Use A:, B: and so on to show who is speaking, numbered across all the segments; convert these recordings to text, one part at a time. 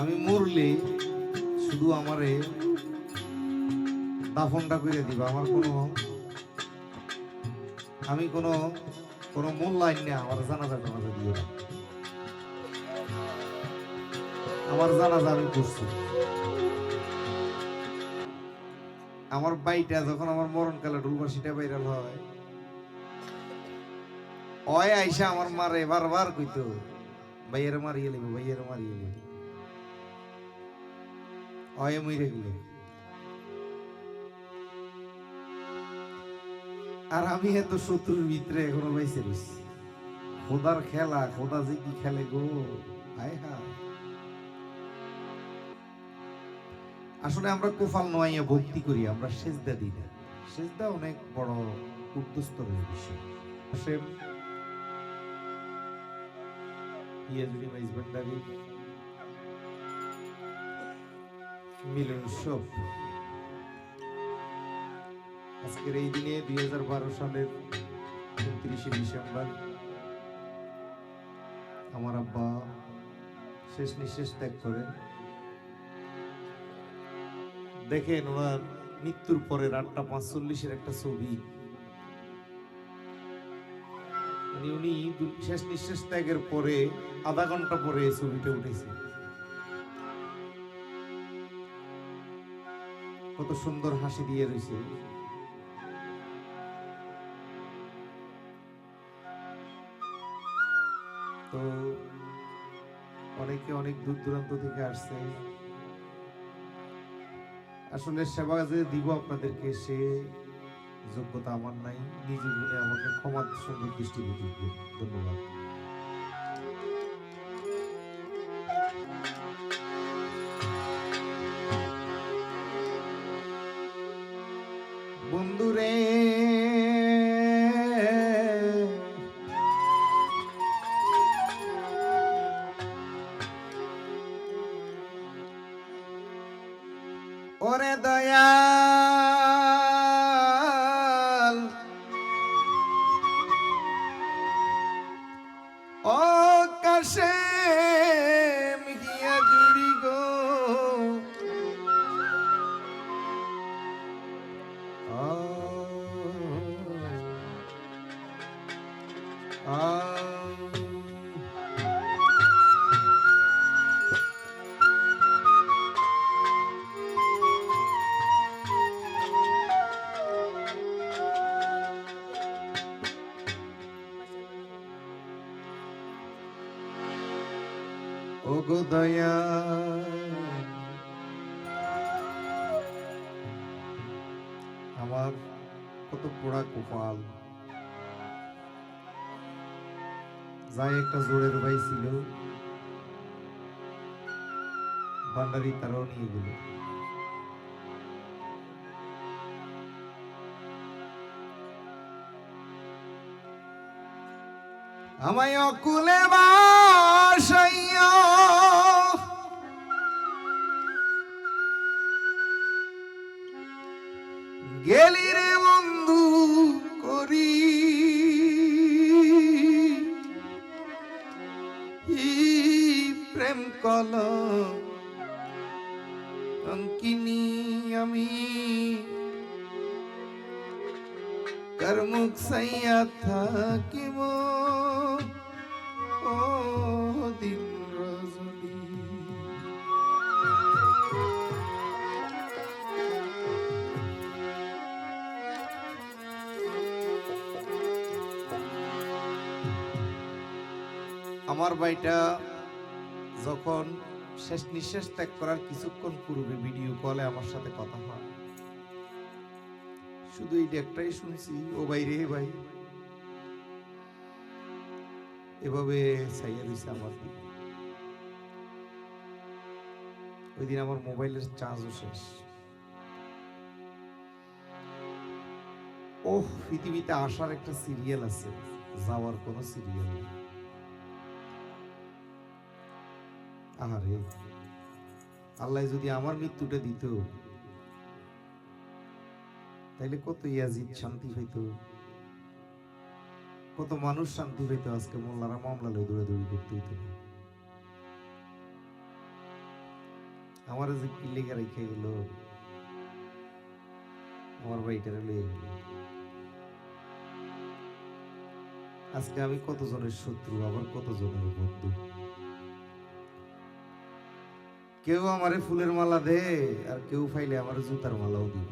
A: আমি মরলে শুধু আমারে দাফনটা করে দিবা, আমার কোনো আমি কোনো কোনো মূল্যায়ন নেই, আমার জানাজা টানাজা দিও। না আমার জানাজা আমি করছি। আমার বাইটা যখন আমার মরণকালে ঢুলবাসিটা বাইরাল হয়, অয় আইসা আমার মারে বারবার কইতো, ভাইয়ের মারিয়ে লিব ভাইয়ের মারিয়ে লিব গেলে আর আমি এত শত্রুর ভিতরে এখনও বাইসে রয়েছি খোদার খেলা, খোদা যে কি খেলে গো? হায় হায়। আসলে আমরা কোফাল নোয়াইয়া ভক্তি করি, আমরা সেজদা দিই না। সেজদা অনেক বড় উর্ধস্তরের বিষয় হাসেম ইয়াজুরি মাইজ ভান্ডারি মিলন উৎসব। আজকের এই দিনে দুই হাজার বারো সালের উনত্রিশে ডিসেম্বর, আমার আব্বা শেষ নিঃশেষ ত্যাগ দেখেন ওনার মৃত্যুর পরে আটটা পাঁচচল্লিশের একটা ছবি। উনি শেষ নিঃশ্বাস ত্যাগের পরে আধা ঘণ্টা পরে ছবিটা উঠেছে। কত সুন্দর হাসি দিয়ে রয়েছে তো অনেকে অনেক দূর দূরান্ত থেকে আসছে। আসলে সেবা যে দিব আপনাদেরকে, সে যোগ্যতা আমার নাই। নিজে গুণে আমাকে ক্ষমা সুন্দর দিবেন ধন্যবাদ। কত পোড়া কপাল। যাই একটা জোরের ভাই ছিল। ভান্ডারি তারাও নিয়ে গেল। আমায় অকুলে বাসাইয়া ই প্রেম কল? অঙ্কিনী আমি কর্মুক সাইয়া থাকিব। ও দিন আমার ভাইটা যখন শেষ নিঃশ্বাস ত্যাগ করার কিছুক্ষণ পূর্বে ভিডিও কলে আমার সাথে কথা হয়। শুধু এই একটাই শুনছি, ও ভাই রে ভাই। এভাবে ছাইয়া দিছে আমার দিকে। ওই দিন আমার মোবাইলের চার্জও শেষ। ওহ, পৃথিবীতে আসার একটা সিরিয়াল আছে, যাওয়ার কোনো সিরিয়াল নেই। আহারে আল্লাহ যদি আমার মৃত্যুটা দিত, তাইলে কত ইয়াজিদ শান্তি হইতো, কত মানুষ শান্তি হইতো, আজকে মোল্লারা মামলা লই দৌড়াদৌড়ি করতে হইতো। আমার যে কি রেখে গেল, আমার বাড়িটারে লয়ে গেল। আজকে আমি কত জনের শত্রু, আবার কতজনের বন্ধু? কেউ আমারে ফুলের মালা দে, আর কেউ ফাইলে আমার জুতার মালাও দিব।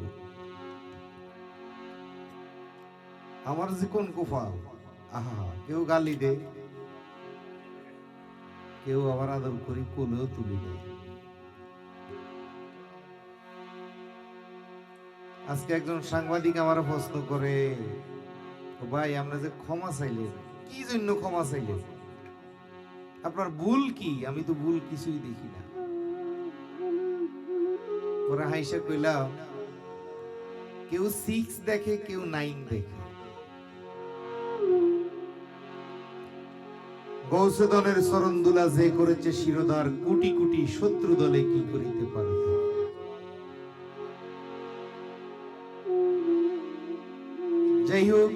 A: আমার যে কোন কোফাল? আহা, কেউ গালি দে। কেউ আবার আদর করি কোলেও তুলি দেয় আজকে একজন সাংবাদিক আমার প্রশ্ন করে ভাই, আমরা যে ক্ষমা চাইলে, কি জন্য ক্ষমা চাইলে? আপনার ভুল কি? আমি তো ভুল কিছুই দেখি না। ওরা হাইসা কইলাম কেউ সিক্স দেখে, কেউ নাইন দেখে। গৌসদনের চরণ দুলা যে করেছে শিরোধার কোটি কোটি শত্রু দলে কি করিতে পারত যাই হোক,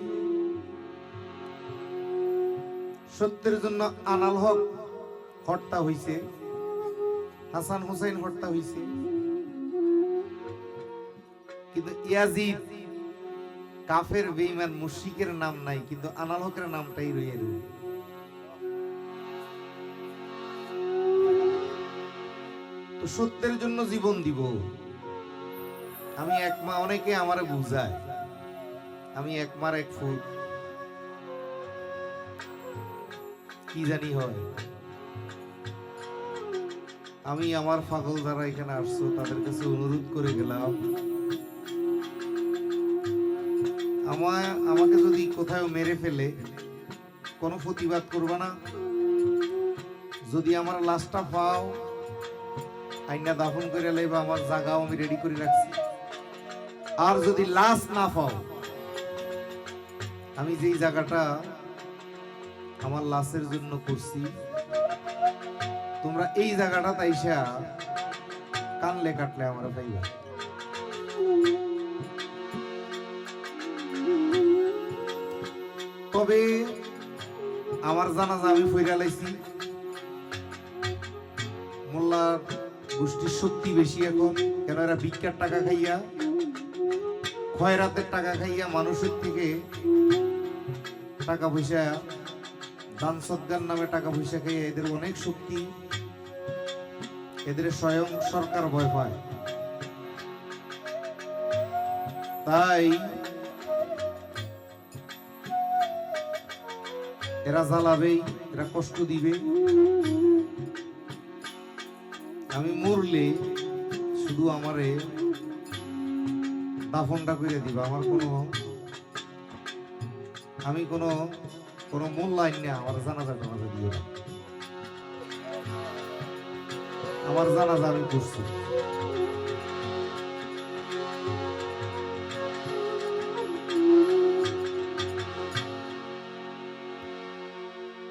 A: সত্যের জন্য আনাল হক হত্যা হইছে, হাসান হুসাইন হত্যা হইছে। কিন্তু ইয়াজিদ, কাফের, বেঈমান, মুশরিকের নাম নাই, কিন্তু আনাল হকের নামটাই রয়ে রইল তো সত্যের জন্য জীবন দিব। আমি এক মা অনেকে আমারে বুঝায়। আমি এক মার এক ফুল। কি জানি হয়। আমি আমার ফাগল যারা এখানে আসছো, তাদের কাছে অনুরোধ করে গেলাম। আমায়, আমাকে যদি কোথাও মেরে ফেলে, কোনো প্রতিবাদ করবা না। যদি আমার লাশটা পাও, আইনা দাফন করে লাইবা, আমার জাগাও আমি রেডি করে রাখছি। আর যদি লাশ না পাও, আমি যেই জায়গাটা আমার লাশের জন্য করছি, তোমরা এই জায়গাটা তাইসা কানলে কাটলে আমরা পাইবা। তবে আমার জানাজা আমি ফইরা লাইছি। মোল্লার গোষ্ঠীর শক্তি বেশি এখন। কেন এরা ভিক্ষার টাকা খাইয়া, খয়রাতের টাকা খাইয়া মানুষের থেকে টাকা পয়সা দান সদ্গার নামে টাকা পয়সা খাইয়া এদের অনেক শক্তি। এদের স্বয়ং সরকার ভয় পায়। তাই এরা জ্বালাবেই এরা কষ্ট দিবে। আমি মরলে শুধু আমারে দাফনটা করে দিবা, আমার কোনো আমি কোনো কোনো মূল্যায়ন না আমার জানাজা টানাজা না আমার জানাজা আমি করছি।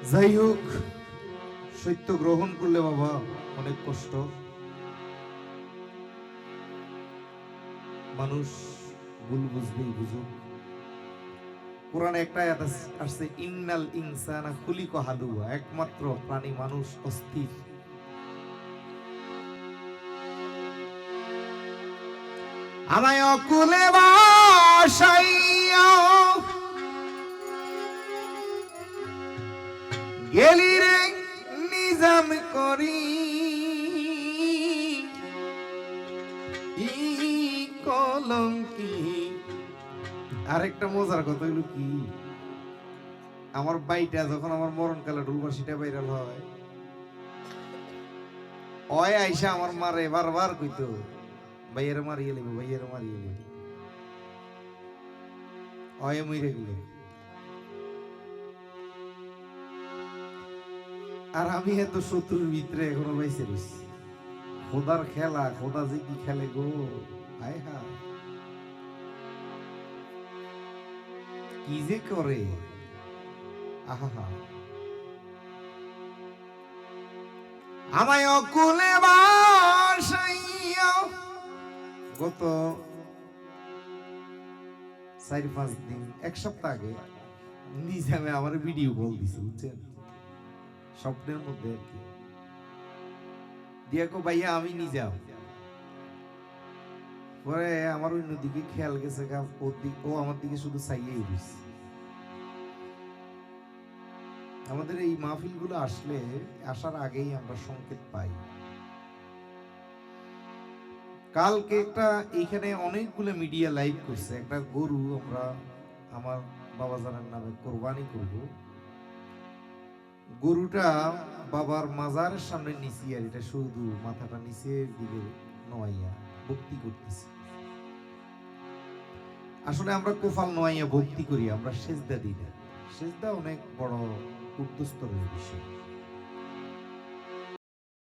A: যাই হোক, সত্য গ্রহণ করলে বাবা অনেক কষ্ট। মানুষ ভুল বুঝবেই বুঝুক। কোরআনে একটা আসছে, ইন্নাল ইনসানা একমাত্র প্রাণী মানুষ অস্থির। আমায় অকুলে বাসাইয়া গেলি রে নিজাম করি। ই কলঙ্কি। আরেকটা মজার কথা হইল কি? আমার বাইটা যখন আমার মরণকালে ডুলবাসিটা ভাইরাল হয়। অয় আইসা আমার মারে বারবার কইতো, ভাইয়ের মারিয়ে লিব, ভাইয়ের মারিয়ে লিব। অয়ে মইরে গেলে। আর আমি এত শত্রুর ভিতরে এখনও বাইসে রয়েছি খোদার খেলা, খোদা যে কি খেলে গো? হায় হায়। কি যে করে? আহা আমায় অকুলে বাসাইয়া গত চার পাঁচ দিন, এক সপ্তাহ আগে নিজে আমি আমার ভিডিও কল দিছি, বুঝছেন? স্বপ্নের মধ্যে আর কি। দিয়া কো ভাইয়া, আমি নিজাম পরে আমার অন্যদিকে খেয়াল গেছে ওর দিক ও আমার দিকে শুধু চাইয়েই রয়েছে। আমাদের এই মাহফিলগুলো আসলে আসার আগেই আমরা সংকেত পাই। কালকে একটা এখানে অনেকগুলো মিডিয়া লাইভ করছে। একটা গরু আমরা আমার বাবা জানার নামে কোরবানি করব। গরুটা বাবার মাজারের সামনে নিচি আর এটা শুধু মাথাটা নিচে দিকে নোয়াইয়া ভক্তি করতেছি। আসলে আমরা কোফাল নোয়াইয়া ভক্তি করি, আমরা সেজদা দিই না। সেজদা অনেক বড় উর্ধস্তরের বিষয়